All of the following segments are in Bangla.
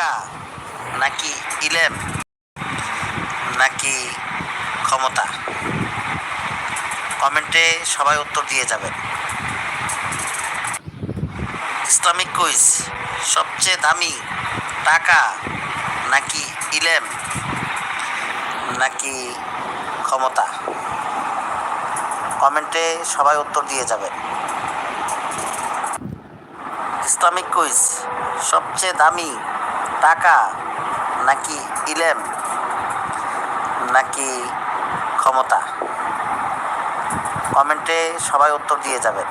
টাকা, নাকি ইলেম, নাকি ক্ষমতা? কমেন্টে সবাই উত্তর দিয়ে যাবেন। ইসলামিক কুইজ, সবচেয়ে দামি টাকা, নাকি ইলেম, নাকি ক্ষমতা? কমেন্টে সবাই উত্তর দিয়ে যাবেন। ইসলামিক কুইজ, সবচেয়ে দামি টাকা নাকি ইলেম নাকি ক্ষমতা? কমেন্টে সবাই উত্তর দিয়ে যাবেন।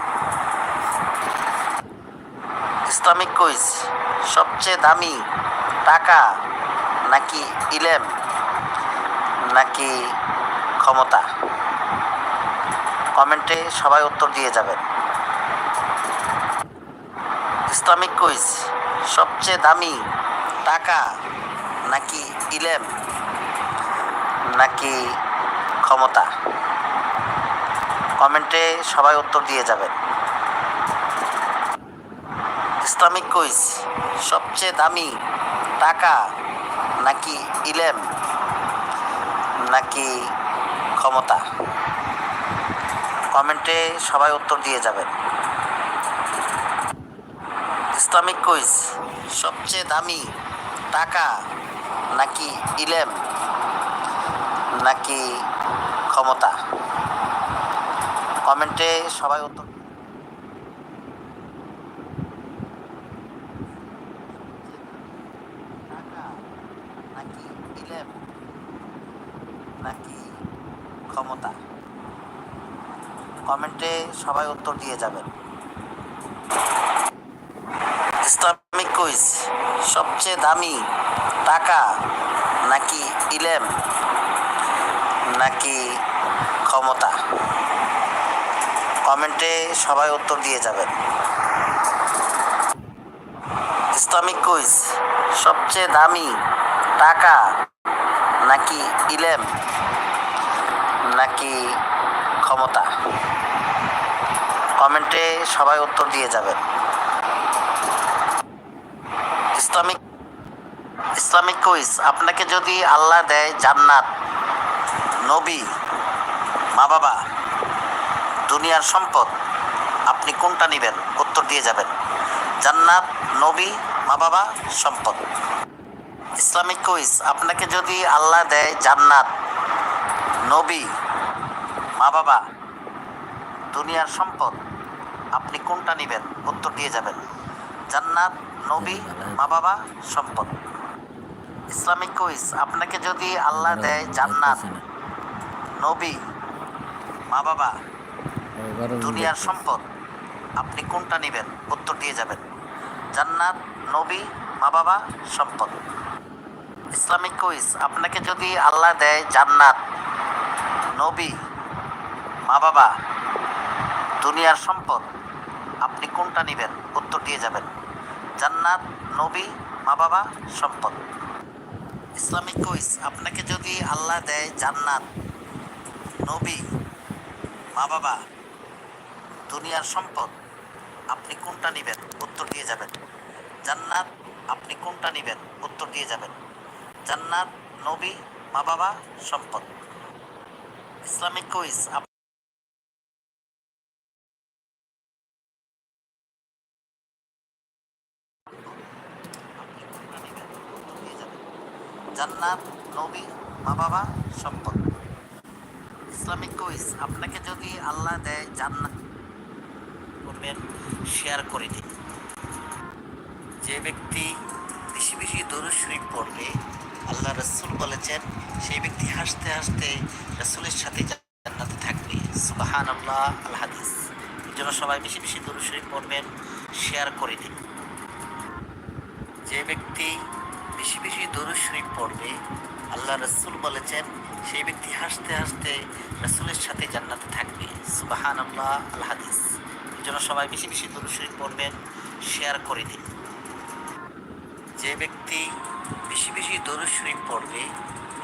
ইসলামিক কুইজ, সবচেয়ে দামি টাকা নাকি ইলেম নাকি ক্ষমতা? কমেন্টে সবাই উত্তর দিয়ে যাবেন। ইসলামিক কুইজ, সবচেয়ে দামি টাকা নাকি ইলেম নাকি ক্ষমতা? কমেন্টে সবাই উত্তর দিয়ে যাবেন। ইসলামিক কুইজ, সবচেয়ে দামি টাকা নাকি ইলেম নাকি ক্ষমতা? কমেন্টে সবাই উত্তর দিয়ে যাবেন। ইসলামিক কুইজ, সবচেয়ে দামি টাকা নাকি ইলেম নাকি ক্ষমতা? কমেন্টে সবাই উত্তর নাকি ক্ষমতা? কমেন্টে সবাই উত্তর দিয়ে যাবেন। ইসলামিক কুইজ সবচেয়ে দামি টাকা নাকি ইলেম? নাকি ক্ষমতা? কমেন্টে সবাই উত্তর দিয়ে যাবেন। ইসলামিক কুইজ, সবচেয়ে দামি টাকা নাকি ইলেম? নাকি ক্ষমতা? কমেন্টে সবাই উত্তর দিয়ে যাবেন। ইসলামিক ইসলামিক কুইজ আপনাকে যদি আল্লাহ দেয় জান্নাত, নবী মা বাবা দুনিয়ার সম্পদ, আপনি কোনটা নেবেন? উত্তর দিয়ে যাবেন। জান্নাত, নবী মা বাবা সম্পদ। ইসলামিক কুইজ আপনাকে যদি আল্লাহ দেয় জান্নাত, নবী মা বাবা দুনিয়ার সম্পদ, আপনি কোনটা নেবেন? উত্তর দিয়ে যাবেন। জান্নাত নবী মা বাবা সম্পদ। ইসলামিক কুইজ আপনাকে যদি আল্লাহ দেয় জান্নাত। নবী মা বাবা দুনিয়ার সম্পদ আপনি কোনটা নেবেন? উত্তর দিয়ে যাবেন। জান্নাত নবী মা বাবা সম্পদ। ইসলামিক কুইজ আপনাকে যদি আল্লাহ দেয় জান্নাত। নবী মা বাবা দুনিয়ার সম্পদ আপনি কোনটা নেবেন? উত্তর দিয়ে যাবেন। জান্নাত, নবী, মা বাবা, সম্পদ। ইসলামিক কুইজ, আপনাকে যদি আল্লাহ দেয় জান্নাত, নবী, মা বাবা, দুনিয়ার সম্পদ, আপনি কোনটা নেবেন? উত্তর দিয়ে যাবেন। জান্নাত, আপনি কোনটা নেবেন? উত্তর দিয়ে যাবেন। জান্নাত, নবী, মা বাবা, সম্পদ। ইসলামিক কুইজ জান্নাত নবী মা বাবা সম্পদ। ইসলামিক কুইজ, আপনাকে যদি আল্লাহ দেয় জান্নাত করবেন শেয়ার করে দিন। যে ব্যক্তি বেশি বেশি দরুদ শরীফ পড়বে, আল্লাহ রসুল বলেছেন, সেই ব্যক্তি হাসতে হাসতে রসুলের সাথে জান্নাতে থাকবে। সুবাহান আল্লাহ আল হাদিস। এই জন্য সবাই বেশি বেশি দরুদ শরীফ পড়বেন শেয়ার করে দিন। যে ব্যক্তি বেশি বেশি দরুদ শরীফ পড়বে। আল্লাহ রসুল বলেছেন, সেই ব্যক্তি হাসতে হাসতে রসুলের সাথে জান্নাতে থাকবে। সুবাহান আল্লাহ আল হাদিস। এই জন্য সবাই বেশি বেশি দরুদ শরীফ পড়বেন, শেয়ার করে দিন। যে ব্যক্তি বেশি বেশি দরুদ শরীফ পড়বে,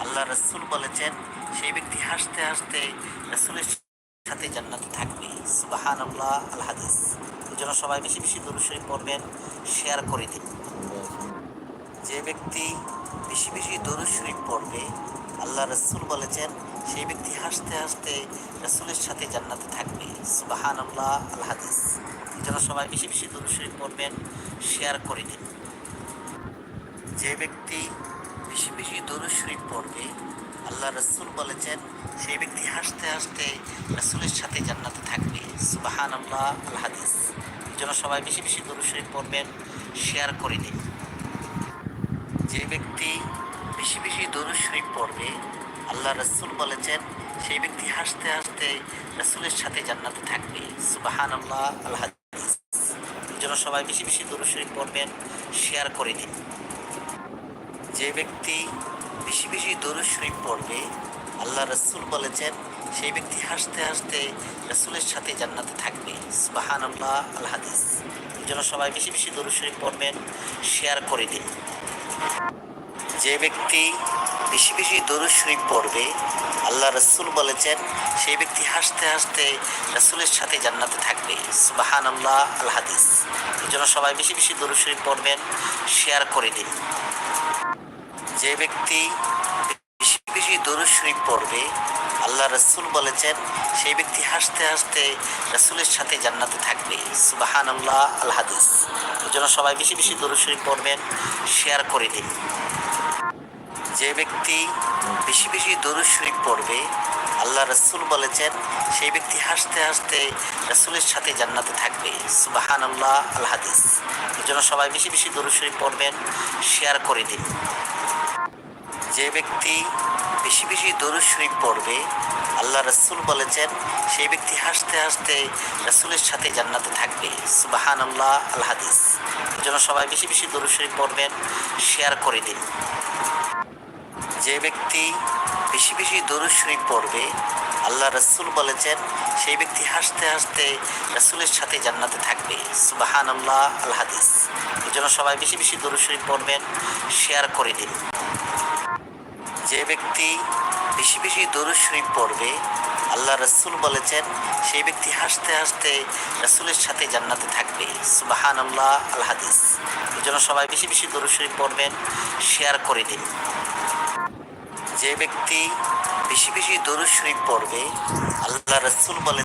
আল্লাহ রসুল বলেছেন, সেই ব্যক্তি হাসতে হাসতে রসুলের সাথে জান্নাতে থাকবে। সুবাহান আল্লাহ আল হাদিস। এই জন্য সবাই বেশি বেশি দরুদ শরীফ পড়বেন, শেয়ার করে দিন। যে ব্যক্তি বেশি বেশি দরুদ শরীফ পড়বে, আল্লাহ রসুল বলেছেন, সেই ব্যক্তি হাসতে হাসতে রসুলের সাথে জান্নাতে থাকবে। সুবাহান আল্লাহ আল হাদিস। যেন সবাই বেশি বেশি দরুদ শরীফ পড়বেন, শেয়ার করে দিন। যে ব্যক্তি বেশি বেশি দরুদ শরীফ পড়বে, আল্লাহ রসুল বলেছেন, সেই ব্যক্তি হাসতে হাসতে রসুলের সাথে জান্নাতে থাকবে। সুবাহান আল্লাহ আল হাদিস। যেন সবাই বেশি বেশি দরুদ শরীফ পড়বেন, শেয়ার করে দিন। যে ব্যক্তি বেশি বেশি দরুদ শরীফ পড়বে, আল্লাহ রসুল বলেছেন, সেই ব্যক্তি হাসতে হাসতে রসুলের সাথে জান্নাতে থাকবে। সুবাহান আল্লাহ আল হাদিস। যেন সবাই বেশি বেশি দরুদ শরীফ পড়বেন শেয়ার করে দিন। যে ব্যক্তি বেশি বেশি দরুদ শরীফ পড়বে, আল্লাহ রসুল বলেছেন, সেই ব্যক্তি হাসতে হাসতে রসুলের সাথে জান্নাতে থাকবে। সুবাহান আল্লাহ আল হাদিস। যেন সবাই বেশি বেশি দরুদ শরীফ পড়বেন শেয়ার করে দিন। যে ব্যক্তি বেশি বেশি দরুদ শরীফ পড়বে, আল্লাহ রসুল বলেছেন, সেই ব্যক্তি হাসতে হাসতে রসুলের সাথে জান্নাতে থাকবে। সুবাহান আল্লাহ আল হাদিস। যেন সবাই বেশি বেশি দরুদ শরীফ পড়বেন, শেয়ার করে দিন। যে ব্যক্তি বেশি বেশি দরুদ শরীফ পড়বে, আল্লাহ রসুল বলেছেন, সেই ব্যক্তি হাসতে হাসতে রসুলের সাথে জান্নাতে থাকবে। সুবাহান আল্লাহ আল হাদিস। যেন সবাই বেশি বেশি দরুদ পড়বেন শেয়ার করে দিন। যে ব্যক্তি বেশি বেশি দরুদ পড়বে, আল্লাহ রসুল বলেছেন, সেই ব্যক্তি হাসতে হাসতে রসুলের সাথে জান্নাতে থাকবে। সুবাহান আল্লাহ আল হাদিস। জন্য সবাই বেশি বেশি দরুদ পড়বেন শেয়ার করে দিন। যে ব্যক্তি বেশি বেশি দরুদ শরীফ পড়বে, আল্লাহ রসুল বলেছেন, সেই ব্যক্তি হাসতে হাসতে রসুলের সাথে জান্নাতে থাকবে। সুবাহান আল্লাহ আল হাদিস। জন্য সবাই বেশি বেশি দরুদ শরীফ পড়বেন, শেয়ার করে দিন। যে ব্যক্তি বেশি বেশি দরুদ শরীফ পড়বে, আল্লাহ রসুল বলেছেন, সেই ব্যক্তি হাসতে হাসতে রসুলের সাথে জান্নাতে থাকবে। সুবাহান আল্লাহ আল হাদিস। জন্য সবাই বেশি বেশি দরুদ শরীফ পড়বেন, শেয়ার করে দিন। যে ব্যক্তি বেশি বেশি দরুদ শরীফ পড়বে, আল্লাহ রসুল বলেছেন, সেই ব্যক্তি হাসতে হাসতে রসুলের সাথে জান্নাতে থাকবে। সুবাহান আল্লাহ আল হাদিস। যেন সবাই বেশি বেশি দরুদ শরীফ পড়বেন, শেয়ার করে দিন। যে ব্যক্তি বেশি বেশি দরুদ শরীফ পড়বে, আল্লাহ রসুল বলেন